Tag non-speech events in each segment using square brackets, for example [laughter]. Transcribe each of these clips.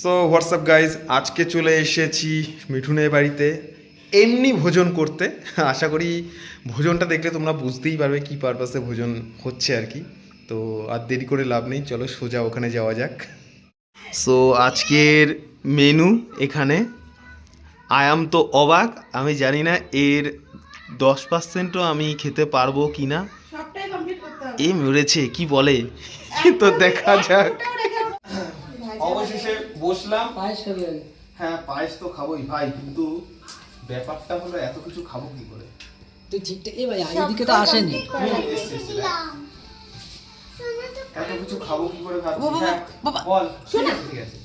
So WhatsApp guys আজকে চলে এসেছি মিঠুনের বাড়িতে। এমনি ভোজন করতে। আশা করি ভোজনটা দেখলে তোমরা বুঝতেই পারবে কি পারপাসে ভোজন হচ্ছে আর কি। তো আর দেরি করে লাভ নেই চলো সোজা ওখানে যাওয়া যাক। সো আজকের মেনু এখানে। আয়াম তো অবাক আমি জানি না এর দশ পার্সেন্টও আমি খেতে পারব কি না এ মরেছে কি বলে? তো দেখা যাক। অবশেষে বসলাম। পায়েস খাবি হ্যাঁ পায়েস তো খাবোই ভাই কিন্তু ব্যাপারটা হলো এত কিছু খাব কি করে? তুই ঠিকঠাক এ ভাই এদিকে তো আসেনি। হুম, এসছে, এসছে, দেখ। এত কিছু খাব কি করে ভাবছি বাবা, বাবা। বল ঠিক আছে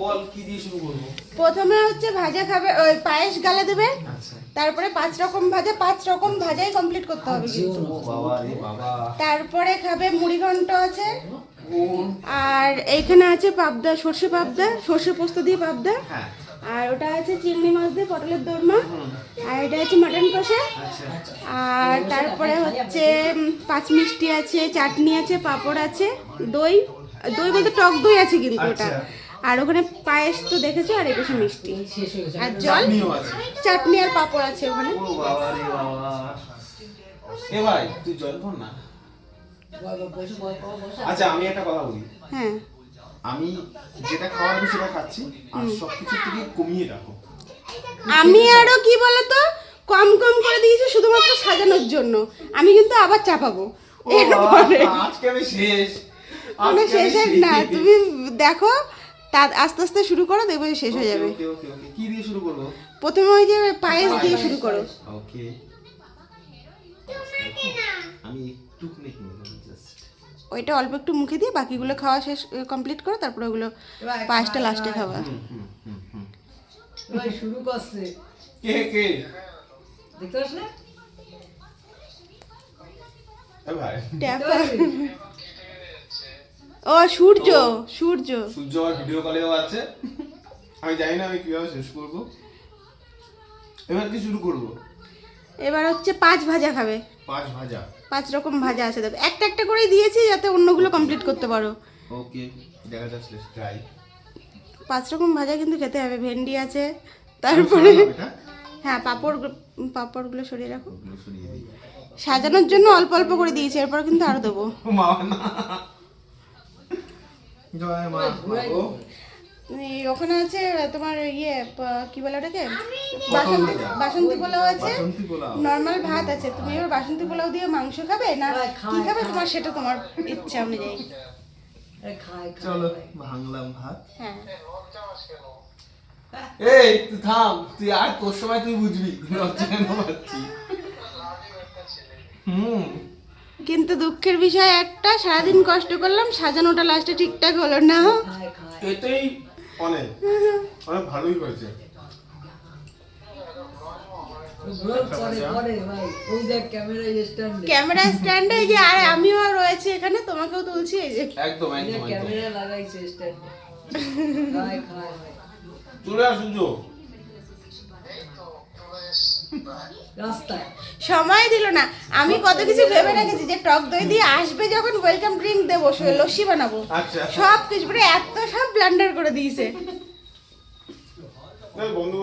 বল কি দিয়ে শুরু করব? প্রথমে হচ্ছে ভাজা খাবে ওই পায়েস গালে দেবে। আচ্ছা। তারপরে পাঁচ রকম ভাজা পাঁচ রকম ভাজাই কমপ্লিট করতে হবে কিন্তু। বাবা তারপরে খাবে মুড়ি ঘন্ট আছে। আর এইখানে আছে পাবদা সর্ষে পাবদা সর্ষে পোস্ত দিয়ে পাবদা। হ্যাঁ। আর ওটা আছে চিংড়ি মাছ দিয়ে পটলের দোরমা। আর এটা হচ্ছে মাটন কষা। আচ্ছা। আর তারপরে হচ্ছে পাঁচ মিষ্টি আছে চাটনি আছে পাঁপড় আছে দই। দই বলতে টক দই আছে কিন্তু ওটা। আচ্ছা। আর ওখানে পায়েস তো দেখেছ আর এপাশে মিষ্টি। আর জল? চাটনি আর পাঁপড় আছে ওখানে। ও বাবা রে বাবা। এ ভাই তুই জল না? আচ্ছা আমি একটা কথা বলি। হ্যাঁ। আমি যেটা খাওয়ার আমি সেটা খাচ্ছি আর সবকিছু থেকে কমিয়ে রাখো। আমি আরও কি বলতো? কম কম করে দিয়েছি শুধুমাত্র সাজানোর জন্য। আমি কিন্তু আবার চাপাবো। ও এরপরে আজকে আমি শেষ। কোনো আজকে শেষের না তুমি দেখো তা আস্তে আস্তে শুরু করো দেখবে শেষ হয়ে যাবে। ওকে ওকে ওকে। কি দিয়ে শুরু করব? প্রথমে ওই যে পায়েস দিয়ে শুরু করো। ওকে। আমি জাস্ট ওইটা অল্প একটু মুখে দিয়ে বাকিগুলো খাওয়া শেষ কমপ্লিট করে তারপরে ওগুলো পাঁচটা লাস্টে খাওয়া। হুম হুম হুম হুম। এবার শুরু করছে। কে কে? দেখতে না? ও সূর্য সূর্য। সূর্য ভিডিও কলেও আছে আমি জানি না আমি কীভাবে শেষ করব। এবার কি শুরু করব? এবার হচ্ছে পাঁচ ভাজা খাবে। পাঁচ ভাজা? পাঁচ রকম ভাজা আছে দেখো। একটা একটা করেই দিয়েছি যাতে অন্যগুলো কমপ্লিট করতে পারো। ওকে দেখা যাচ্ছে ট্রাই পাঁচ রকম ভাজা কিন্তু খেতে হবে ভেন্ডি আছে তারপরে হ্যাঁ পাপড় পাঁপড়গুলো সরিয়ে রাখো। সাজানোর জন্য অল্প অল্প করে দিয়েছি এরপর কিন্তু আরও দেবো। [laughs] মা না। জয় মা ওখানে আছে তোমার ইয়ে কি বলে ওটাকে? বাসন্তী বাসন্তী পোলাও। আছে। নর্মাল ভাত আছে। তুমি এবার বাসন্তী পোলাও দিয়ে মাংস খাবে না কি খাবে? তোমার সেটা তোমার ইচ্ছা অনুযায়ী। চলো ভাঙলাম ভাত। হ্যাঁ। এই তুই থাম। তুই আর তোর সময় তুই বুঝবি। হুম। কিন্তু দুঃখের বিষয় একটা সারাদিন কষ্ট করলাম সাজানোটা লাস্টে ঠিকঠাক হলো না। এটাই অনেক। অনেক ভালোই হয়েছে ব্লগ করে করে ভাই ওই ক্যামেরা স্ট্যান্ডে ক্যামেরা স্ট্যান্ডে যে আর আমিও রয়েছে এখানে তোমাকেও তুলছি এই যে। একদম ক্যামেরা লাগাইছে স্ট্যান্ডে। আসুন সময় দিল না। আমি কত কিছু ভেবে রেখেছি যে টক দই দিয়ে আসবে যখন ওয়েলকাম ড্রিঙ্ক দেবো লস্যি বানাবো। আচ্ছা। সব কিছু করে এত সব ব্লান্ডার করে দিয়েছে। বন্ধু